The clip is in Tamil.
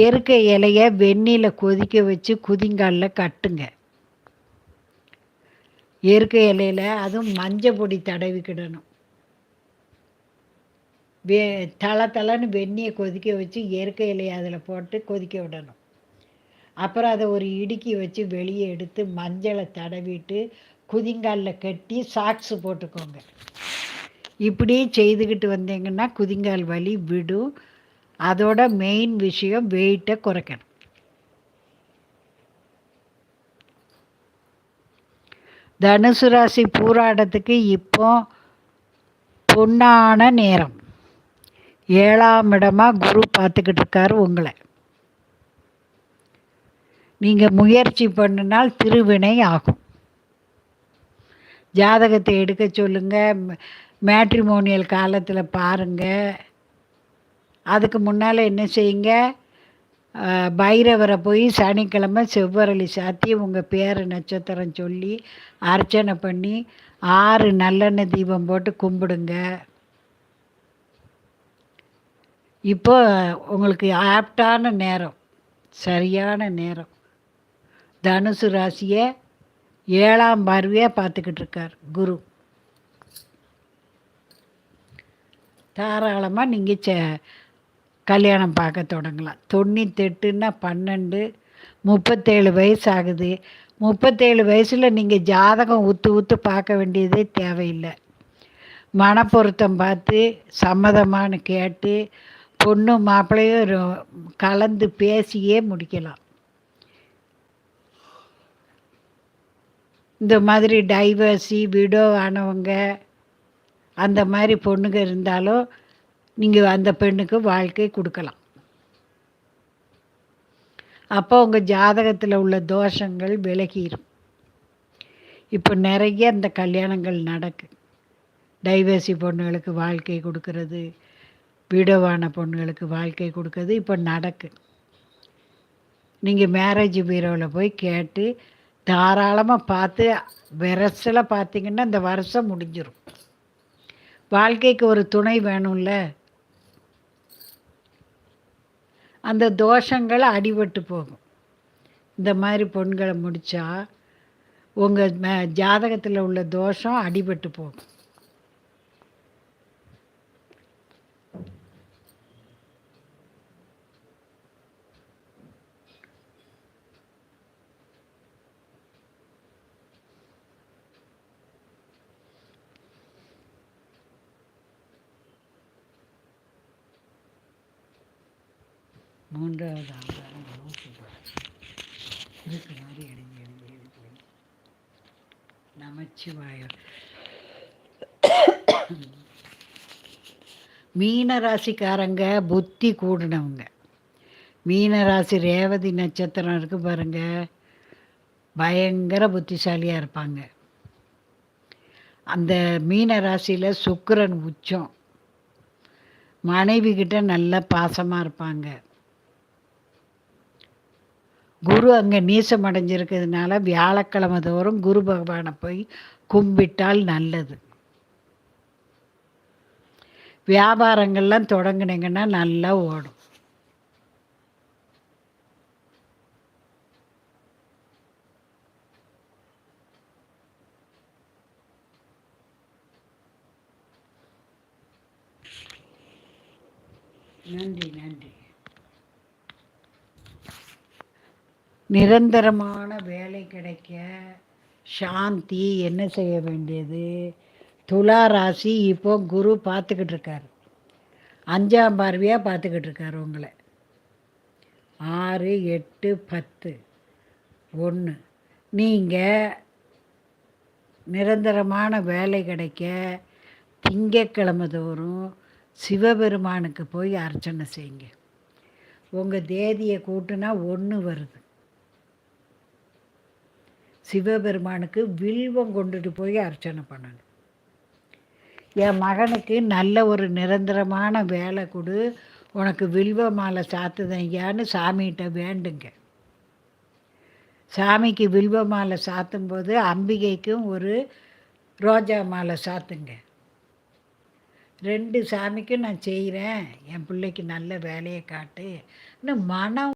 எருக்க இலைய வெந்நீரில் கொதிக்க வச்சு குதிங்காலில் கட்டுங்க. எருக்க இலையில அதுவும் மஞ்சள் பொடி தடவிக்கிடணும் வே தலை தலைன்னு வெந்நியை கொதிக்க வச்சு எருக்க இலையை அதில் போட்டு கொதிக்க விடணும். அப்புறம் அதை ஒரு இடுக்கி வச்சு வெளியே எடுத்து மஞ்சளை தடவிட்டு குதிங்காலில் கட்டி சாக்ஸு போட்டுக்கோங்க. இப்படி செய்துக்கிட்டு வந்தீங்கன்னா குதிங்கால் வலி விடும். அதோட மெயின் விஷயம் வெயிட்டை குறைக்கணும். தனுசு ராசி பூராடத்துக்கு இப்போ பொன்னான நேரம். ஏழாம் இடமாக குரு பார்த்துக்கிட்டு இருக்காரு உங்களை. நீங்கள் முயற்சி பண்ணினால் திருவினை ஆகும். ஜாதகத்தை எடுக்க சொல்லுங்கள் மேட்ரிமோனியல் காலத்தில் பாருங்கள் அதுக்கு முன்னால் என்ன செய்யுங்க? பைரவரை போய் சனிக்கிழமை செவ்வரளி சாத்தி உங்கள் பேர் நட்சத்திரம் சொல்லி அர்ச்சனை பண்ணி ஆறு நல்லெண்ணெய் தீபம் போட்டு கும்பிடுங்க. இப்போ உங்களுக்கு ஆப்டான நேரம் சரியான நேரம். தனுசு ராசியை ஏழாம் பார்வையாக பார்த்துக்கிட்டு இருக்கார் குரு. தாராளமாக நீங்கள் கல்யாணம் பார்க்க தொடங்கலாம். தொண்ணூத்தெட்டுன்னா பன்னெண்டு முப்பத்தேழு வயசு ஆகுது முப்பத்தேழு வயசில் நீங்கள் ஜாதகம் ஊற்று ஊற்று பார்க்க வேண்டியதே தேவையில்லை. மனப்பொருத்தம் பார்த்து சம்மதமானு கேட்டு பொண்ணு மாப்பிள்ளையும் கலந்து பேசியே முடிக்கலாம். இந்த மாதிரி டைவர்ஸி விடோ ஆனவங்க அந்த மாதிரி பொண்ணுங்க இருந்தாலும் நீங்கள் அந்த பெண்ணுக்கு வாழ்க்கை கொடுக்கலாம். அப்போ உங்கள் ஜாதகத்தில் உள்ள தோஷங்கள் விலகிடும் இப்போ நிறைய அந்த கல்யாணங்கள் நடக்கு. டைவர்சி பொண்ணுகளுக்கு வாழ்க்கை கொடுக்கறது. விடவான பொண்ணுகளுக்கு வாழ்க்கை கொடுக்கறது. இப்போ நடக்கு. நீங்கள் மேரேஜ் பீரோவில் போய் கேட்டு தாராளமாக பார்த்து விரசலாக பார்த்தீங்கன்னா இந்த வருஷம் முடிஞ்சிடும் வாழ்க்கைக்கு ஒரு துணை வேணும்ல. அந்த தோஷங்கள் அடிபட்டு போகும். இந்த மாதிரி பொண்களை முடித்தா உங்கள் ஜாதகத்தில் உள்ள தோஷம் அடிபட்டு போகும். மூன்றாவது ஆதாரம் இதுக்கு மாதிரி எழுதி எழுதி எழுதி. நமச்சிவாயம். மீன ராசிக்காரங்க புத்தி கூடினவங்க. மீன ராசி ரேவதி நட்சத்திரம் இருக்கு பாருங்க. பயங்கர புத்திசாலியாக இருப்பாங்க. அந்த மீன ராசியில் சுக்கரன் உச்சம். மனைவி கிட்ட நல்ல பாசமாக இருப்பாங்க. குரு அங்கே நீசம் அடைஞ்சிருக்கிறதுனால வியாழக்கிழமை தோறும் குரு பகவானை போய் கும்பிட்டால் நல்லது. வியாபாரங்கள்லாம் தொடங்குனீங்கன்னா நல்லா ஓடும். நன்றி நன்றி. நிரந்தரமான வேலை கிடைக்க சாந்தி என்ன செய்ய வேண்டியது? துலா ராசி இப்போ குரு பார்த்துக்கிட்டு இருக்கார். அஞ்சாம் பார்வையாக பார்த்துக்கிட்டு இருக்கார் உங்களை. ஆறு எட்டு பத்து. ஒன்று நீங்கள் நிரந்தரமான வேலை கிடைக்க திங்கக்கிழமை தோறும் சிவபெருமானுக்கு போய் அர்ச்சனை செய்யுங்க. உங்கள் தேதியை கூட்டுனா ஒன்று வருது. சிவபெருமானுக்கு வில்வம் கொண்டுட்டு போய் அர்ச்சனை பண்ணணும். என் மகனுக்கு நல்ல ஒரு நிரந்தரமான வேலை கொடு. உனக்கு வில்வ மாலை சாத்துதையான்னு சாமிகிட்ட வேண்டுங்க. சாமிக்கு வில்வ மாலை சாத்தும்போது அம்பிகைக்கும் ஒரு ரோஜா மாலை சாத்துங்க. ரெண்டு சாமிக்கும் நான் செய்கிறேன் என் பிள்ளைக்கு நல்ல வேலையை காட்டு. இன்னும் மனம்